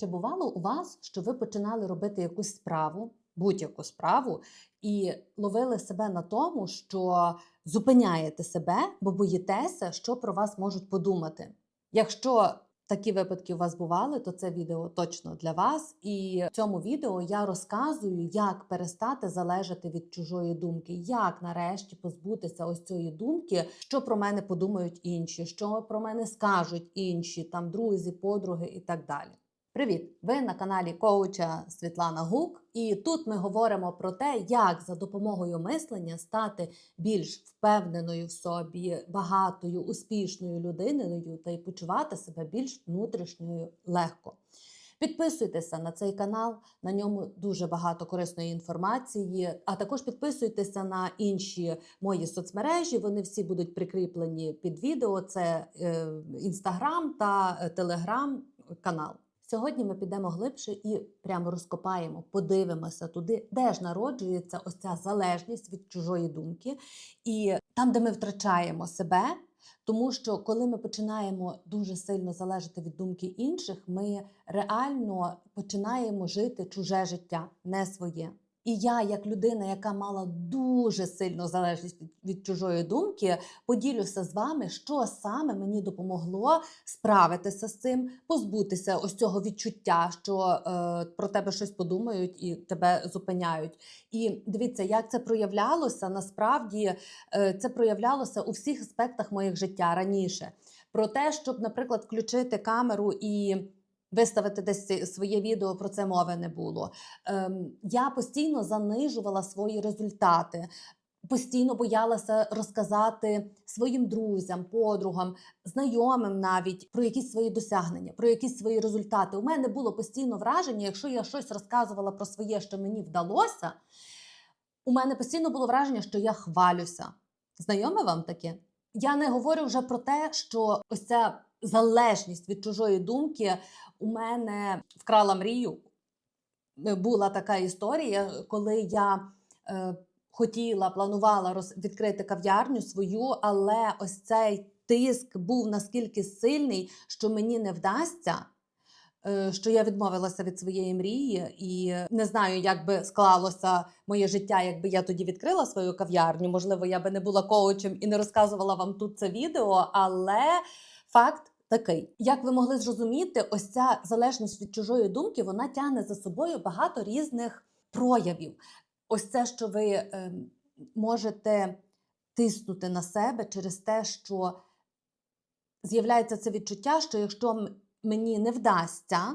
Чи бувало у вас, що ви починали робити якусь справу, будь-яку справу, і ловили себе на тому, що зупиняєте себе, бо боїтеся, що про вас можуть подумати? Якщо такі випадки у вас бували, то це відео точно для вас. І в цьому відео я розказую, як перестати залежати від чужої думки, як нарешті позбутися ось цієї думки, що про мене подумають інші, що про мене скажуть інші, там друзі, подруги і так далі. Привіт! Ви на каналі коуча Світлана Гук, і тут ми говоримо про те, як за допомогою мислення стати більш впевненою в собі, багатою, успішною людиною та й почувати себе більш внутрішньою легко. Підписуйтеся на цей канал, на ньому дуже багато корисної інформації. А також підписуйтеся на інші мої соцмережі. Вони всі будуть прикріплені під відео. Це інстаграм та телеграм канал. Сьогодні ми підемо глибше і прямо розкопаємо, подивимося туди, де ж народжується ось ця залежність від чужої думки, і там, де ми втрачаємо себе. Тому що коли ми починаємо дуже сильно залежати від думки інших, ми реально починаємо жити чуже життя, не своє. І я, як людина, яка мала дуже сильну залежність від, від чужої думки, поділюся з вами, що саме мені допомогло справитися з цим, позбутися ось цього відчуття, що е, про тебе щось подумають і тебе зупиняють. І дивіться, як це проявлялося. Насправді е, це проявлялося у всіх аспектах моїх життя раніше. Про те, щоб, наприклад, включити камеру і. Виставити десь своє відео про це мови не було. Ем, я постійно занижувала свої результати, постійно боялася розказати своїм друзям, подругам, знайомим навіть про якісь свої досягнення, про якісь свої результати. У мене було постійно враження, якщо я щось розказувала про своє, що мені вдалося, у мене постійно було враження, що я хвалюся. Знайоме вам таке? Я не говорю вже про те, що ось ця залежність від чужої думки у мене вкрала мрію. Була така історія, коли я е, хотіла, планувала роз, відкрити кав'ярню свою, але ось цей тиск був наскільки сильний, що мені не вдасться. е, Що я відмовилася від своєї мрії, і не знаю, як би склалося моє життя, якби я тоді відкрила свою кав'ярню. Можливо, я би не була коучем і не розказувала вам тут це відео, але факт такий. Як ви могли зрозуміти, ось ця залежність від чужої думки вона тягне за собою багато різних проявів. Ось це, що ви е, можете тиснути на себе через те, що з'являється це відчуття, що якщо мені не вдасться,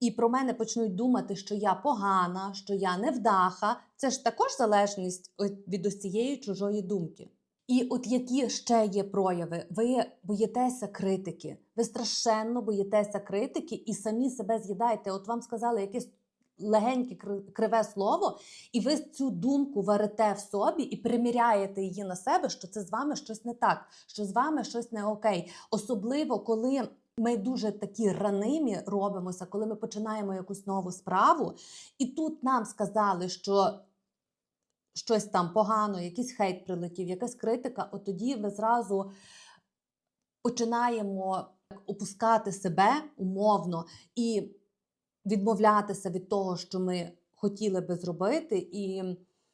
і про мене почнуть думати, що я погана, що я невдаха, це ж також залежність від ось цієї чужої думки. І от які ще є прояви? Ви боїтеся критики, ви страшенно боїтеся критики і самі себе з'їдаєте. От вам сказали якесь легеньке криве слово, і ви цю думку варите в собі і приміряєте її на себе, що це з вами щось не так, що з вами щось не окей. Особливо коли. Ми дуже такі ранимі робимося, коли ми починаємо якусь нову справу, і тут нам сказали, що щось там погано, якийсь хейт прилетів, якась критика, от тоді ми зразу починаємо опускати себе умовно і відмовлятися від того, що ми хотіли би зробити. І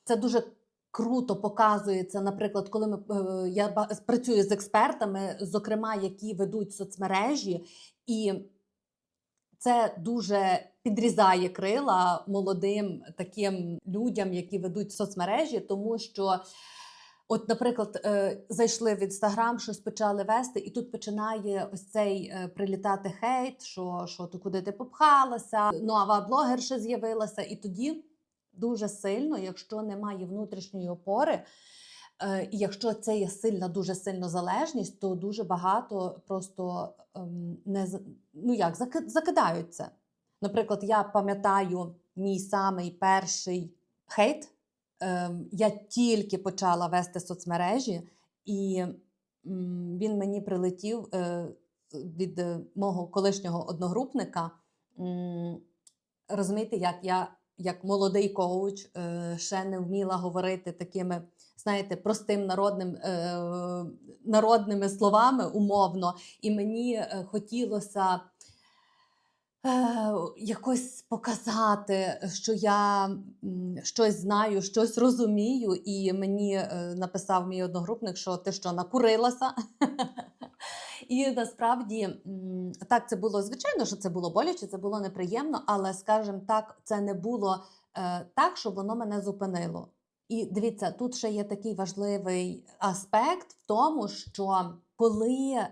це дуже круто показується, наприклад, коли ми я працюю з експертами, зокрема, які ведуть соцмережі, і це дуже підрізає крила молодим таким людям, які ведуть соцмережі, тому що. От, наприклад, зайшли в інстаграм, щось почали вести, і тут починає ось цей прилітати хейт, що що то куди ти попхалася, нова блогерша з'явилася. І тоді дуже сильно, якщо немає внутрішньої опори, і якщо це є сильна, дуже сильна залежність, то дуже багато просто не ну як закидають. Наприклад, я пам'ятаю мій самий перший хейт. Я тільки почала вести соцмережі, і він мені прилетів е, від е, мого колишнього одногрупника. Розумієте, як я, як молодий коуч, е, ще не вміла говорити такими, знаєте, простим народним, народними словами умовно, і мені хотілося. якось показати, що я щось знаю, щось розумію, і мені е, написав мій одногрупник, що ти що накурилася. І насправді так це було звичайно, що це було боляче, це було неприємно, але, скажімо так, це не було е, так, щоб воно мене зупинило. І дивіться, тут ще є такий важливий аспект в тому, що коли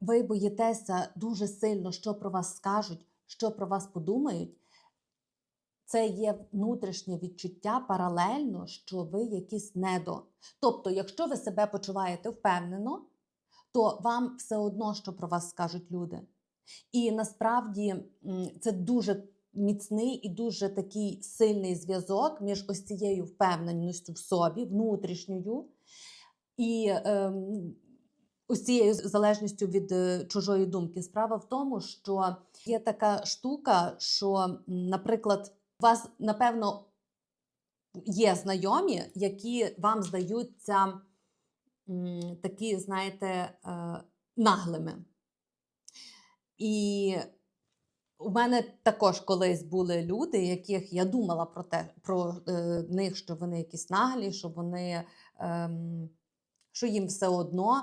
ви боїтеся дуже сильно, що про вас скажуть, що про вас подумають, це є внутрішнє відчуття паралельно, що ви якісь недо. Тобто, якщо ви себе почуваєте впевнено, то вам все одно, що про вас скажуть люди. І насправді це дуже міцний і дуже такий сильний зв'язок між ось цією впевненістю в собі, внутрішньою, і ем, ось цією залежністю від е, чужої думки. Справа в тому, що є така штука, що, наприклад, у вас, напевно, є знайомі, які вам здаються м, такі, знаєте, е, наглими. І у мене також колись були люди, яких я думала про те, про е, них, що вони якісь наглі, що вони ем, що їм все одно.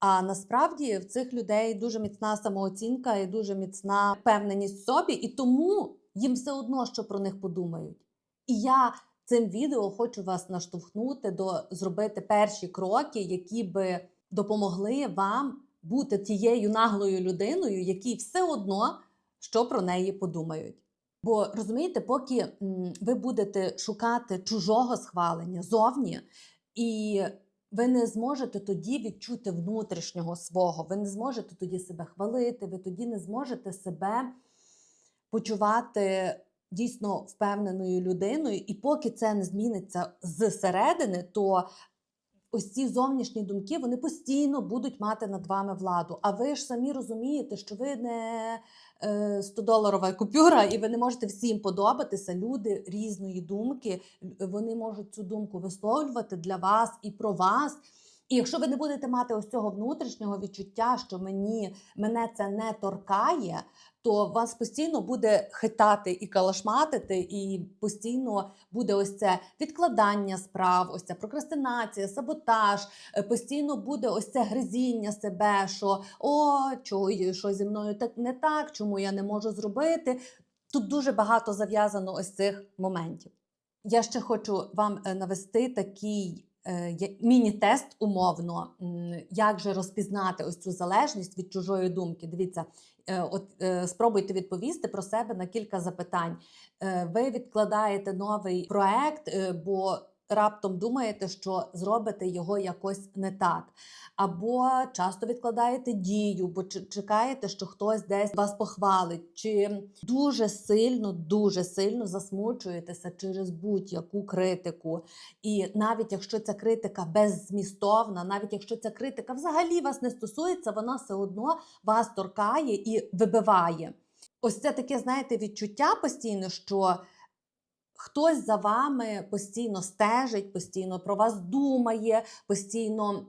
А насправді в цих людей дуже міцна самооцінка і дуже міцна впевненість в собі, і тому їм все одно, що про них подумають. І я цим відео хочу вас наштовхнути до зробити перші кроки, які би допомогли вам бути тією наглою людиною, якій все одно, що про неї подумають. Бо розумієте, поки ви будете шукати чужого схвалення зовні, і ви не зможете тоді відчути внутрішнього свого, ви не зможете тоді себе хвалити, ви тоді не зможете себе почувати дійсно впевненою людиною. І поки це не зміниться зсередини, то ось ці зовнішні думки вони постійно будуть мати над вами владу. А ви ж самі розумієте, що ви не 100-доларова купюра, і ви не можете всім подобатися. Люди різної думки, вони можуть цю думку висловлювати для вас і про вас. І якщо ви не будете мати ось цього внутрішнього відчуття, що мені мене це не торкає, то вас постійно буде хитати і калашматити, і постійно буде ось це відкладання справ, ось ця прокрастинація, саботаж. е, Постійно буде ось це гризіння себе, що о, чого що зі мною так не так, чому я не можу зробити. Тут дуже багато зав'язано ось цих моментів. Я ще хочу вам е, навести такий міні-тест умовно, як же розпізнати ось цю залежність від чужої думки. Дивіться, е, от е, спробуйте відповісти про себе на кілька запитань. Е, Ви відкладаєте новий проект, е, бо раптом думаєте, що зробите його якось не так. Або часто відкладаєте дію, бо чекаєте, що хтось десь вас похвалить, чи дуже сильно, дуже сильно засмучуєтеся через будь-яку критику. І навіть якщо ця критика беззмістовна, навіть якщо ця критика взагалі вас не стосується, вона все одно вас торкає і вибиває. Ось це таке, знаєте, відчуття постійно, що хтось за вами постійно стежить, постійно про вас думає, постійно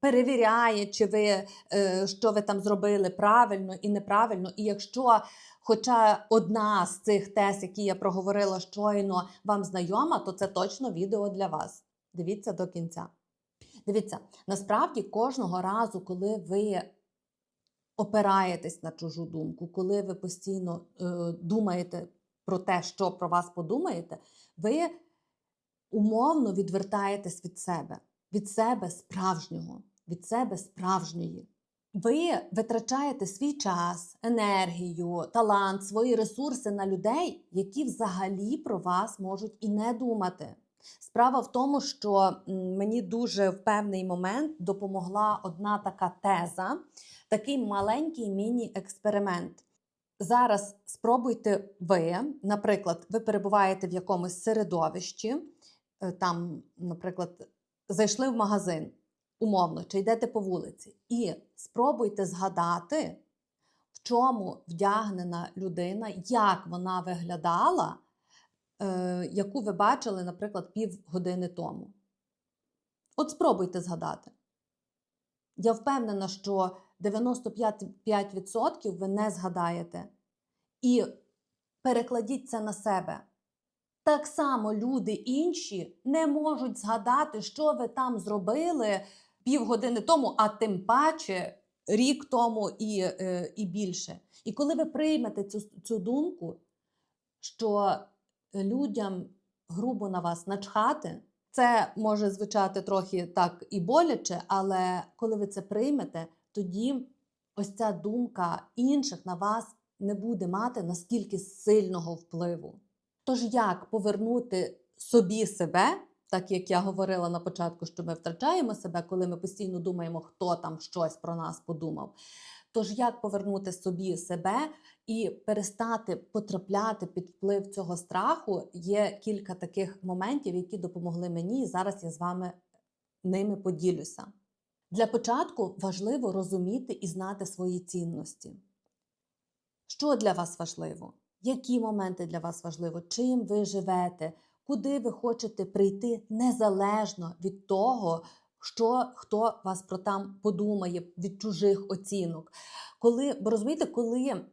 перевіряє, чи ви, е, що ви там зробили правильно і неправильно. І якщо хоча одна з цих тез, які я проговорила щойно, вам знайома, то це точно відео для вас. Дивіться до кінця. Дивіться, насправді кожного разу, коли ви опираєтесь на чужу думку, коли ви постійно е, думаєте про те, що про вас подумаєте, ви умовно відвертаєтесь від себе, від себе справжнього, від себе справжньої. Ви витрачаєте свій час, енергію, талант, свої ресурси на людей, які взагалі про вас можуть і не думати. Справа в тому, що мені дуже в певний момент допомогла одна така теза, такий маленький міні-експеримент. Зараз спробуйте ви, наприклад, ви перебуваєте в якомусь середовищі, е, там, наприклад, зайшли в магазин, умовно, чи йдете по вулиці, і спробуйте згадати, в чому вдягнена людина, як вона виглядала, е, яку ви бачили, наприклад, півгодини тому. От спробуйте згадати. Я впевнена, що 95% ви не згадаєте. І перекладіть це на себе. Так само люди інші не можуть згадати, що ви там зробили півгодини тому, а тим паче рік тому і, е, і більше. І коли ви приймете цю, цю думку, що людям грубо на вас начхати, це може звучати трохи так і боляче, але коли ви це приймете, тоді ось ця думка інших на вас не буде мати наскільки сильного впливу. Тож як повернути собі себе, так як я говорила на початку, що ми втрачаємо себе, коли ми постійно думаємо, хто там щось про нас подумав. Тож як повернути собі себе і перестати потрапляти під вплив цього страху, є кілька таких моментів, які допомогли мені, і зараз я з вами ними поділюся. Для початку важливо розуміти і знати свої цінності. Що для вас важливо? Які моменти для вас важливо? Чим ви живете? Куди ви хочете прийти незалежно від того, що хто вас про там подумає від чужих оцінок? Коли бо розумієте, коли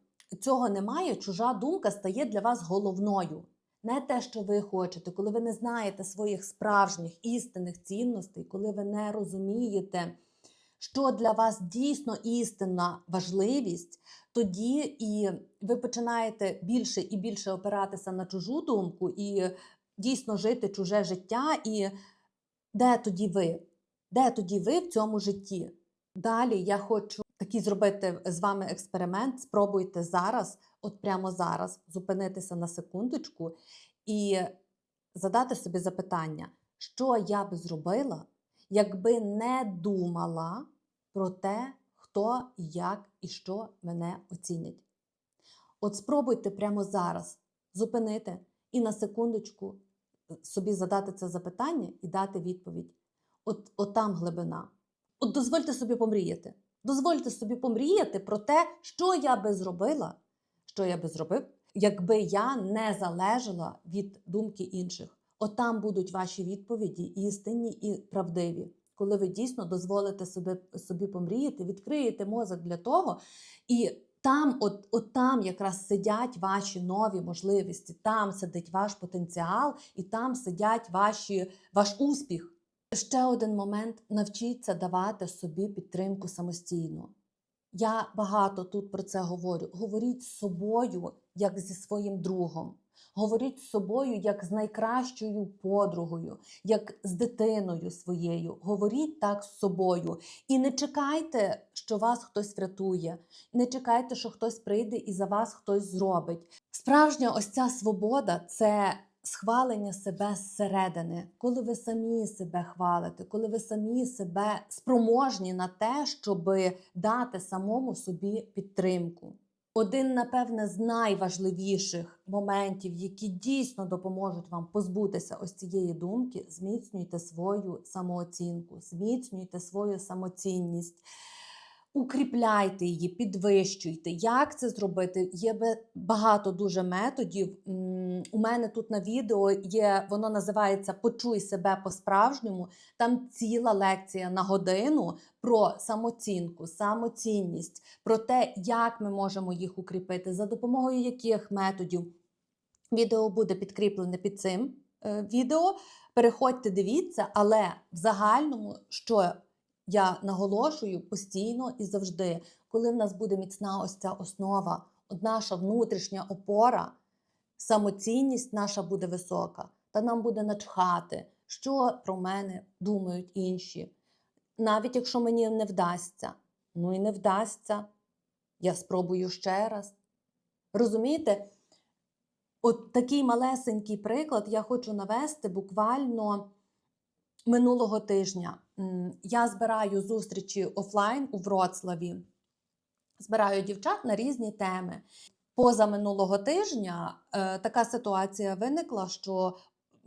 цього немає, чужа думка стає для вас головною. Не те, що ви хочете, коли ви не знаєте своїх справжніх істинних цінностей, коли ви не розумієте, що для вас дійсно істинна важливість, тоді і ви починаєте більше і більше опиратися на чужу думку і дійсно жити чуже життя. І де тоді ви? Де тоді ви в цьому житті? Далі я хочу такий зробити з вами експеримент. Спробуйте зараз, от прямо зараз, зупинитися на секундочку і задати собі запитання, що я би зробила, якби не думала про те, хто, як і що мене оцінять. От спробуйте прямо зараз зупинити і на секундочку собі задати це запитання і дати відповідь. От, от там глибина. От дозвольте собі помріяти. Дозвольте собі помріяти про те, що я би зробила, що я би зробив, якби я не залежала від думки інших. От там будуть ваші відповіді істинні і правдиві. Коли ви дійсно дозволите собі, собі помріяти, відкриєте мозок для того, і там, от, от там якраз сидять ваші нові можливості, там сидить ваш потенціал, і там сидять ваші, ваш успіх. Ще один момент: навчіться давати собі підтримку самостійно. Я багато тут про це говорю. Говоріть з собою, як зі своїм другом. Говоріть з собою як з найкращою подругою, як з дитиною своєю. Говоріть так з собою. І не чекайте, що вас хтось врятує. Не чекайте, що хтось прийде і за вас хтось зробить. Справжня ось ця свобода це схвалення себе зсередини, коли ви самі себе хвалите, коли ви самі себе спроможні на те, щоб дати самому собі підтримку. Один, напевне, з найважливіших моментів, які дійсно допоможуть вам позбутися ось цієї думки, зміцнюйте свою самооцінку, зміцнюйте свою самоцінність. Укріпляйте її, підвищуйте. Як це зробити? Є багато дуже методів. У мене тут на відео є, воно називається Почуй себе по-справжньому. Там ціла лекція на годину про самоцінку, самоцінність, про те, як ми можемо їх укріпити, за допомогою яких методів. Відео буде підкріплене під цим е, відео. Переходьте, дивіться, але в загальному, що я наголошую постійно і завжди, коли в нас буде міцна ось ця основа, наша внутрішня опора, самоцінність наша буде висока, та нам буде начхати, що про мене думають інші. Навіть якщо мені не вдасться, ну і не вдасться, я спробую ще раз. Розумієте? От такий малесенький приклад я хочу навести буквально минулого тижня. Я збираю зустрічі офлайн у Вроцлаві, збираю дівчат на різні теми. Поза минулого тижня е, така ситуація виникла, що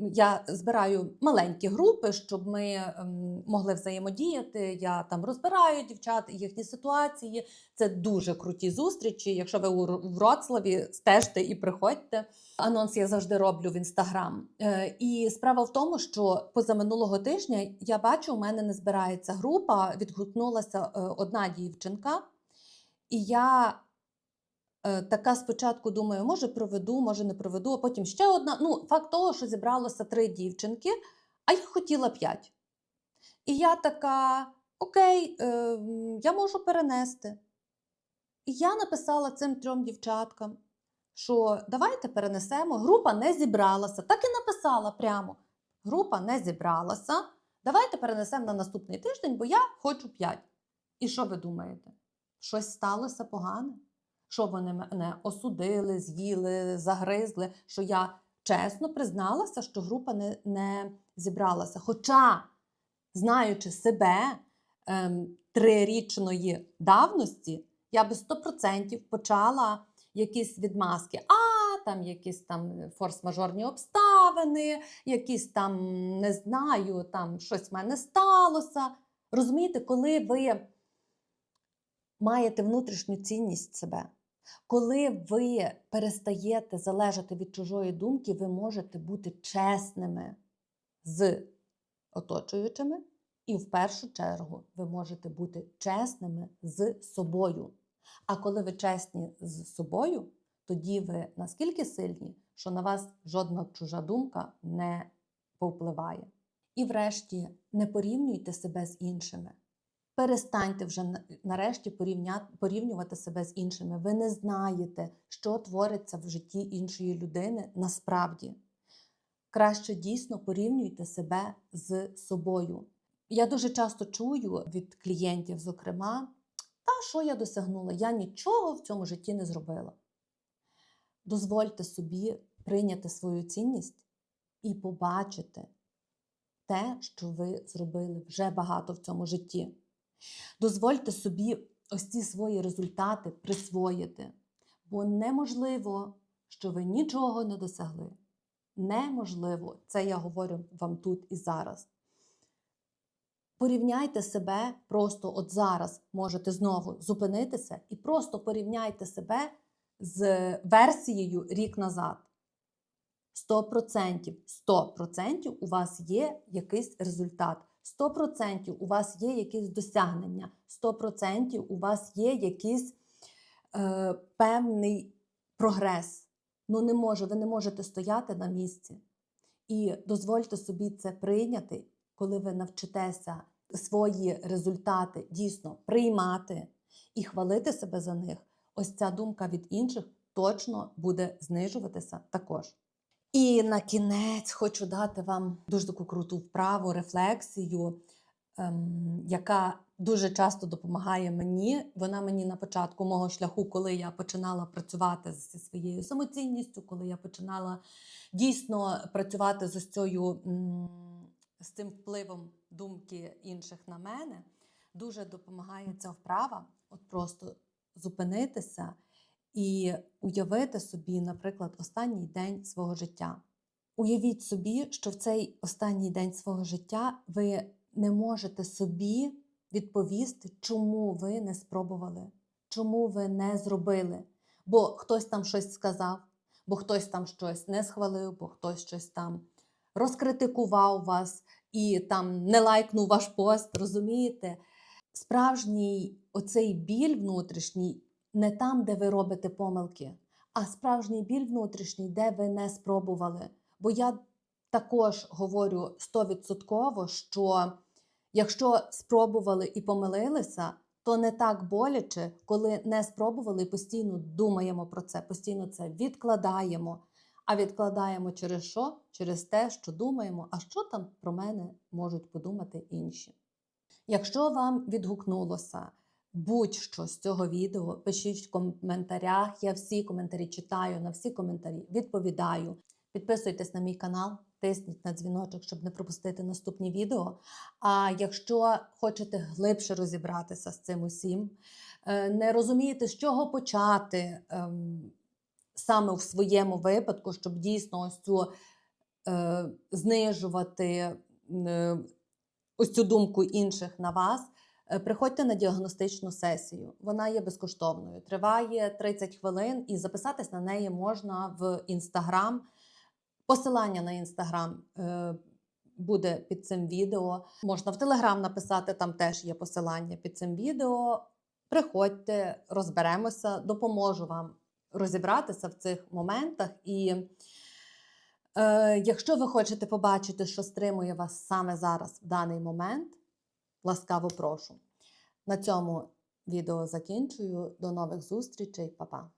я збираю маленькі групи, щоб ми ем, могли взаємодіяти. Я там розбираю дівчат, їхні ситуації. Це дуже круті зустрічі. Якщо ви у Вроцлаві, стежте і приходьте. Анонс я завжди роблю в інстаграм. Е, І справа в тому, що позаминулого тижня я бачу, у мене не збирається група. Відгукнулася е, одна дівчинка, і я Така спочатку думаю, може проведу, може не проведу, а потім ще одна. Ну, факт того, що зібралося три дівчинки, а я хотіла п'ять. І я така: Окей, е, я можу перенести. І я написала цим трьом дівчаткам, що давайте перенесемо. Група не зібралася. Так і написала прямо. Група не зібралася. Давайте перенесемо на наступний тиждень, бо я хочу п'ять. І що ви думаєте? Щось сталося погане? Що вони мене осудили, з'їли, загризли, що я чесно призналася, що група не, не зібралася. Хоча, знаючи себе ем, трирічної давності, я би 100% почала якісь відмазки. А, там якісь там форс-мажорні обставини, якісь там, не знаю, там щось в мене сталося. Розумієте, коли ви маєте внутрішню цінність себе, коли ви перестаєте залежати від чужої думки, ви можете бути чесними з оточуючими, і в першу чергу ви можете бути чесними з собою. А коли ви чесні з собою, тоді ви наскільки сильні, що на вас жодна чужа думка не повпливає. І врешті не порівнюйте себе з іншими. Перестаньте вже нарешті порівнювати себе з іншими. Ви не знаєте, що твориться в житті іншої людини насправді. Краще дійсно порівнюйте себе з собою. Я дуже часто чую від клієнтів, зокрема, та що я досягнула? Я нічого в цьому житті не зробила. Дозвольте собі прийняти свою цінність і побачити те, що ви зробили вже багато в цьому житті. Дозвольте собі ось ці свої результати присвоїти, бо неможливо, що ви нічого не досягли. Неможливо, це я говорю вам тут і зараз. Порівняйте себе просто от зараз можете знову зупинитися і просто порівняйте себе з версією рік назад. 100%, 100% у вас є якийсь результат. 100% у вас є якесь досягнення, 100% у вас є якийсь е, певний прогрес. Ну не може, ви не можете стояти на місці. І дозвольте собі це прийняти, коли ви навчитеся свої результати дійсно приймати і хвалити себе за них. Ось ця думка від інших точно буде знижуватися також. І на кінець хочу дати вам дуже таку круту вправу, рефлексію, ем, яка дуже часто допомагає мені. Вона мені на початку мого шляху, коли я починала працювати зі своєю самоцінністю, коли я починала дійсно працювати з цією, з цим впливом думки інших на мене, дуже допомагає ця вправа. От просто зупинитися і уявити собі, наприклад, останній день свого життя. Уявіть собі, що в цей останній день свого життя ви не можете собі відповісти, чому ви не спробували, чому ви не зробили. Бо хтось там щось сказав, бо хтось там щось не схвалив, бо хтось щось там розкритикував вас і там не лайкнув ваш пост, розумієте? Справжній оцей біль внутрішній не там, де ви робите помилки, а справжній біль внутрішній, де ви не спробували. Бо я також говорю стовідсотково, що якщо спробували і помилилися, то не так боляче, коли не спробували і постійно думаємо про це, постійно це відкладаємо. А відкладаємо через що? Через те, що думаємо, а що там про мене можуть подумати інші. Якщо вам відгукнулося будь-що з цього відео, пишіть в коментарях. Я всі коментарі читаю, на всі коментарі відповідаю. Підписуйтесь на мій канал, тисніть на дзвіночок, щоб не пропустити наступні відео. А якщо хочете глибше розібратися з цим усім, е, не розумієте, з чого почати ем, саме в своєму випадку, щоб дійсно ось цю е, знижувати е, ось цю думку інших на вас. Е, Приходьте на діагностичну сесію. Вона є безкоштовною. Триває 30 хвилин, і записатись на неї можна в інстаграм. Посилання на інстаграм е, буде під цим відео. Можна в телеграм написати, там теж є посилання під цим відео. Приходьте, розберемося, допоможу вам розібратися в цих моментах. І е, якщо ви хочете побачити, що стримує вас саме зараз в даний момент, ласкаво прошу. На цьому відео закінчую. До нових зустрічей, Па-па!